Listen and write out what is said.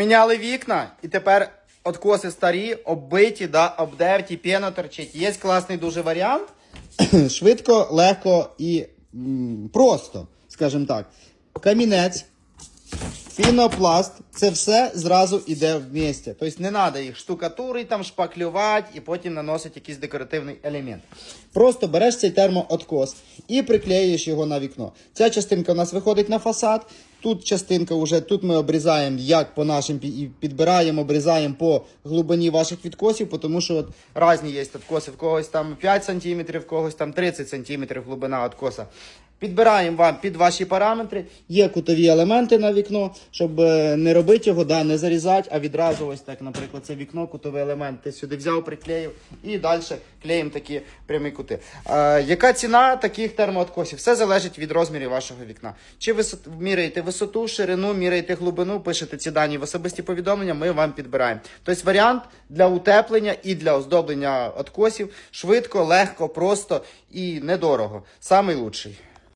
Міняли вікна, і тепер откоси старі, оббиті, да, обдерті, піна торчить. Є класний дуже варіант. Швидко, легко і м, просто, скажімо так. Камінець, пінопласт, це все зразу йде в місті. Тобто не треба їх штукатурити, там, шпаклювати і потім наносити якийсь декоративний елемент. Просто береш цей термооткос і приклеюєш його на вікно. Ця частинка у нас виходить на фасад. Тут частинка вже тут ми обрізаємо як по нашим підбираємо, обрізаємо по глибині ваших відкосів, тому що от різні є відкоси. В когось там 5 см, в когось там 30 см глибина відкоса. Підбираємо вам під ваші параметри. Є кутові елементи на вікно, щоб е, не робити його, да, не зарізати, а відразу ось так, наприклад, це вікно, кутовий елемент. Ти сюди взяв, приклеїв і далі клеїмо такі прямі кути. Е, яка ціна таких термооткосів? Все залежить від розмірів вашого вікна. Чи ви міряєте висоту, ширину, міряєте глибину, пишете ці дані в особисті повідомлення, ми вам підбираємо. Тобто варіант для утеплення і для оздоблення откосів швидко, легко, просто і недорого. Самий лучший.